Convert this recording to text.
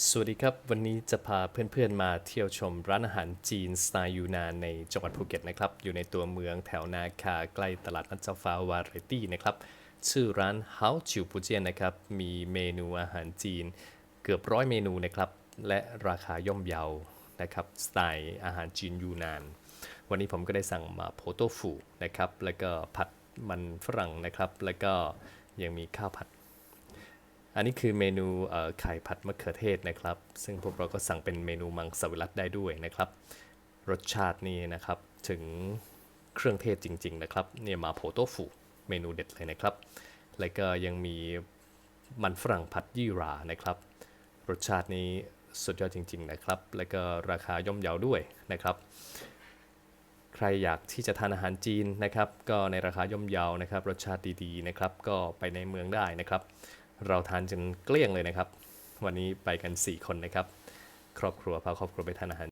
สวัสดีครับ วันนี้จะพาเพื่อนๆมาเที่ยวชมร้านอาหารจีนสไตล์ยูนานในจังหวัดภูเก็ตนะครับ อยู่ในตัวเมืองแถวนาคาใกล้ตลาดนัดเจ้าฟ้าวาไรตี้นะครับ ชื่อร้านเฮาจิวปูเจียนนะครับ มีเมนูอาหารจีนเกือบร้อยเมนูนะครับ และราคาย่อมเยานะครับ สไตล์อาหารจีนยูนาน วันนี้ผมก็ได้สั่งมาโพโตฟูนะครับ แล้วก็ผัดมันฝรั่งนะครับ แล้วก็ยังมีข้าวผัด อันนี้คือเมนูไข่ผัดมะเขือเทศนะครับ ซึ่งพวกเราก็สั่งเป็นเมนูมังสวิรัตได้ด้วยนะครับ รสชาตินี่นะครับถึงเครื่องเทศจริง ๆ นะครับเนี่ยมาโพโตฟูเมนูเด็ดเลยนะครับ แล้วก็ยังมีมันฝรั่งผัดยี่รานะครับ รสชาตินี้สุดยอดจริง ๆ นะครับ แล้วก็ราคาย่อมเยาด้วยนะครับ ใครอยากที่จะทานอาหารจีนนะครับ ก็ในราคาย่อมเยานะครับ รสชาติดีๆนะครับ ก็ไปในเมืองได้นะครับ เราทานจนเกลี้ยงเลยนะครับ วันนี้ไปกัน 4 คนนะครับ ครอบครัวพาครอบครัวไปทานอาหาร